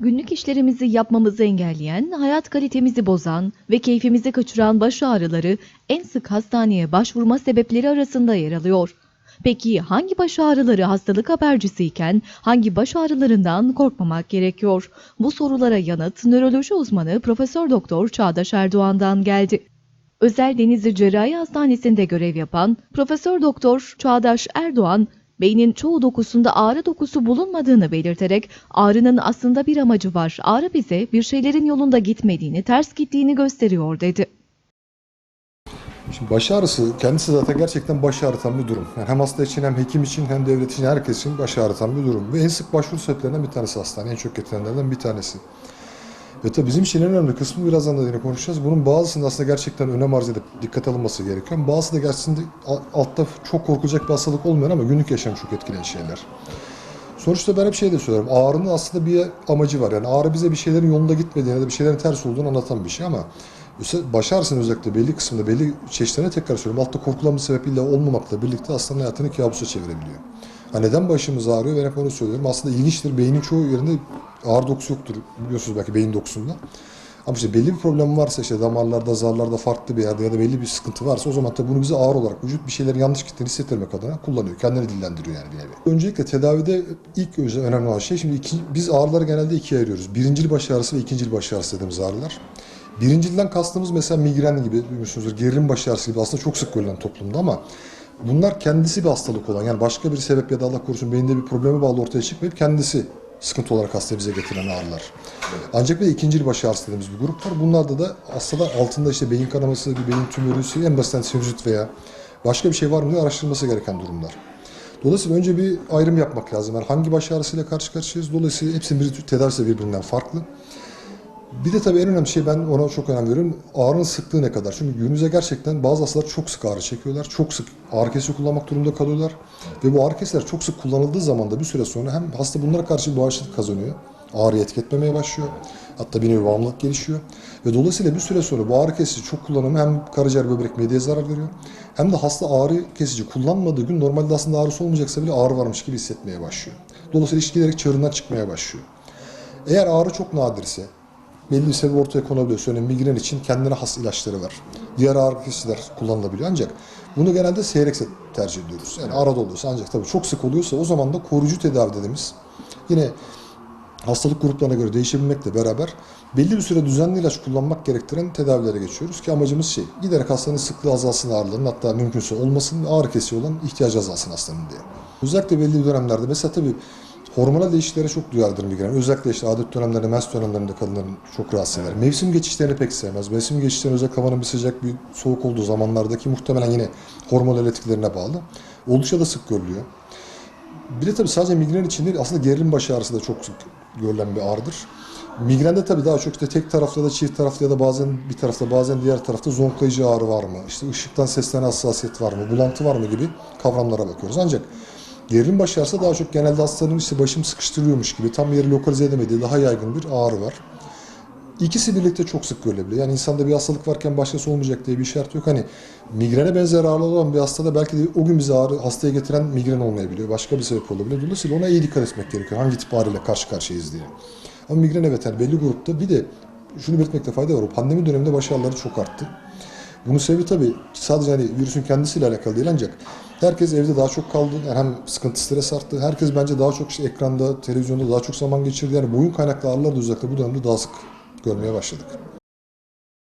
Günlük işlerimizi yapmamızı engelleyen, hayat kalitemizi bozan ve keyfimizi kaçıran baş ağrıları en sık hastaneye başvurma sebepleri arasında yer alıyor. Peki hangi baş ağrıları hastalık habercisiyken hangi baş ağrılarından korkmamak gerekiyor? Bu sorulara yanıt nöroloji uzmanı Profesör Doktor Çağdaş Erdoğan'dan geldi. Özel Denizli Cerrahi Hastanesi'nde görev yapan Profesör Doktor Çağdaş Erdoğan, beynin çoğu dokusunda ağrı dokusu bulunmadığını belirterek ağrının aslında bir amacı var. Ağrı bize bir şeylerin yolunda gitmediğini, ters gittiğini gösteriyor dedi. Şimdi baş ağrısı kendisi zaten gerçekten baş ağrıtan bir durum. Yani hem hasta için hem hekim için hem devlet için herkes için baş ağrıtan bir durum. Ve en sık başvuru sebeplerinden bir tanesi hastane. En çok getirenlerden bir tanesi. Ve tabii bizim için en önemli kısmı birazdan da yine konuşacağız. Bunun bazısında aslında gerçekten önem arz edip dikkat alınması gerekiyor. Bazısı da gerçekten altta çok korkulacak bir hastalık olmayan ama günlük yaşamı çok etkileyen şeyler. Sonuçta ben hep şey de söylüyorum. Ağrının aslında bir amacı var. Yani ağrı bize bir şeylerin yolunda gitmediğini ya da bir şeylerin ters olduğunu anlatan bir şey ama baş ağrısının özellikle belli kısmında belli çeşitlerine tekrar söylüyorum. Altta korkulan bir sebebiyle olmamakla birlikte hastanın hayatını kabusa çevirebiliyor. Ha neden başımız ağrıyor? Ben hep onu söylüyorum. Aslında ilginçtir. Beynin çoğu yerinde ağrı dokusu yoktur. Biliyorsunuz belki beyin dokusunda. Ama işte belli bir problem varsa işte damarlarda, zarlarda farklı bir yerde ya da belli bir sıkıntı varsa o zaman tabii bunu bize ağır olarak vücut bir şeylerin yanlış gittiğini hissettirmek adına kullanıyor. Kendini dillendiriyor yani bir nevi. Öncelikle tedavide ilk önemli olan şey şimdi iki, biz ağrıları genelde ikiye ayırıyoruz. Birincil baş ağrısı ve ikincil baş ağrısı dediğimiz ağrılar. Birincilden kastımız mesela migren gibi duymuşsunuzdur. Gerilim baş ağrısı gibi aslında çok sık görülen toplumda ama bunlar kendisi bir hastalık olan yani başka bir sebep ya da Allah korusun beyinde bir probleme bağlı ortaya çıkmayıp kendisi sıkıntı olarak hastaya bize getiren ağrılar. Ancak bir de ikinci baş ağrısı dediğimiz bir grup var. Bunlarda da hastada altında işte beyin kanaması, beyin tümörü, en basitten sinüzit veya başka bir şey var mı diye araştırılması gereken durumlar. Dolayısıyla önce bir ayrım yapmak lazım. Yani hangi baş ağrısıyla karşı karşıyayız? Dolayısıyla hepsinin bir tedavisi de birbirinden farklı. Bir de tabii en önemli şey ben ona çok önem veriyorum. Ağrının sıklığı ne kadar? Çünkü günümüzde gerçekten bazı hastalar çok sık ağrı çekiyorlar. Çok sık ağrı kesici kullanmak durumunda kalıyorlar. Ve bu ağrı kesiciler çok sık kullanıldığı zaman da bir süre sonra hem hasta bunlara karşı bağışıklık kazanıyor. Ağrıyı etki etmemeye başlıyor. Hatta bir nevi bağımlılık gelişiyor. Ve dolayısıyla bir süre sonra bu ağrı kesici çok kullanımı hem karaciğer, böbrek, midyeye zarar veriyor. Hem de hasta ağrı kesici kullanmadığı gün normalde aslında ağrısı olmayacaksa bile ağrı varmış gibi hissetmeye başlıyor. Dolayısıyla iş giderek çığırından çıkmaya başlıyor. Eğer ağrı çok nadirse, belli bir sebep ortaya konabiliyor. Örneğin migren için kendine has ilaçları var. Diğer ağrı kesiciler kullanılabiliyor ancak bunu genelde seyrek tercih ediyoruz. Yani arada oluyorsa ancak tabii çok sık oluyorsa o zaman da koruyucu tedavi dediğimiz yine hastalık gruplarına göre değişebilmekle beraber belli bir süre düzenli ilaç kullanmak gerektiren tedavilere geçiyoruz ki amacımız şey giderek hastanın sıklığı azalsın ağrıların hatta mümkünse olmasın ve ağrı kesici olan ihtiyacı azalsın hastanın diye. Özellikle belli dönemlerde mesela tabii hormonal değişikliklere çok duyarlıdır migren. Özellikle işte adet dönemlerinde, mens dönemlerinde kadınların çok rahatsız eder. Mevsim geçişlerini pek sevmez. Mevsim geçişlerinde özellikle havanın bir sıcak bir soğuk olduğu zamanlardaki muhtemelen yine hormonal etkilerine bağlı. Oldukça da sık görülüyor. Bir de tabii sadece migren için değil aslında gerilim baş ağrısı da çok sık görülen bir ağrıdır. Migrende tabii daha çok işte tek taraflı da çift taraflı ya da bazen bir tarafta bazen diğer tarafta zonklayıcı ağrı var mı? İşte ışıktan seslenen hassasiyet var mı? Bulantı var mı gibi kavramlara bakıyoruz. Ancak gerilim baş ağrısı daha çok genelde hastanın işte başım sıkıştırıyormuş gibi tam yeri lokalize edemediği daha yaygın bir ağrı var. İkisi birlikte çok sık görülebilir. Yani insanda bir hastalık varken başkası olmayacak diye bir şart yok. Hani migrene benzer ağrı olan bir hastada belki de o gün bize ağrı hastaya getiren migren olmayabiliyor. Başka bir sebep olabilir. Dolayısıyla ona iyi dikkat etmek gerekiyor. Hangi tip ağrıyla karşı karşıyayız diye. Ama migren evet yani belli grupta bir de şunu belirtmekte fayda var. O pandemi döneminde baş ağrıları çok arttı. Bunun sebebi tabii sadece hani virüsün kendisiyle alakalı değil ancak herkes evde daha çok kaldı. Yani hem sıkıntı, stres arttı. Herkes bence daha çok işte ekranda, televizyonda daha çok zaman geçirdi. Yani boyun kaynaklı ağrılar da özellikle bu dönemde daha sık görmeye başladık.